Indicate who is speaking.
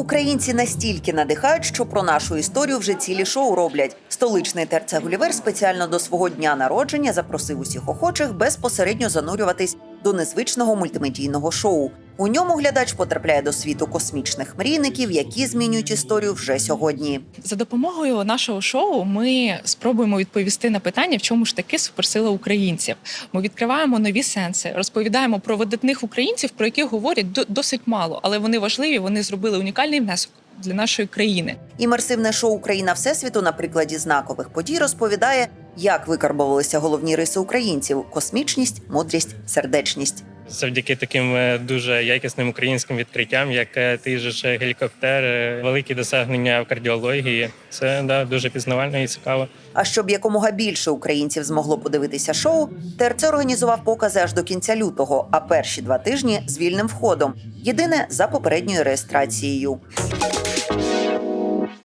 Speaker 1: Українці настільки надихають, що про нашу історію вже цілі шоу роблять. Столичний терце Гулівер спеціально до свого дня народження запросив усіх охочих безпосередньо занурюватись до незвичного мультимедійного шоу. У ньому глядач потрапляє до світу космічних мрійників, які змінюють історію вже сьогодні.
Speaker 2: За допомогою нашого шоу ми спробуємо відповісти на питання, в чому ж таки суперсила українців. Ми відкриваємо нові сенси, розповідаємо про видатних українців, про яких говорять до- досить мало, але вони важливі. Вони зробили унікальний внесок для нашої країни.
Speaker 1: Імерсивне шоу Україна Всесвіту на прикладі знакових подій розповідає, як викарбовувалися головні риси українців: космічність, мудрість, сердечність.
Speaker 3: Завдяки таким е, дуже якісним українським відкриттям, як е, же ж гелікоптер, е, великі досягнення в кардіології. Це да, дуже пізнавально і цікаво.
Speaker 1: А щоб якомога більше українців змогло подивитися шоу, ТРЦ організував покази аж до кінця лютого, а перші два тижні з вільним входом. Єдине за попередньою реєстрацією.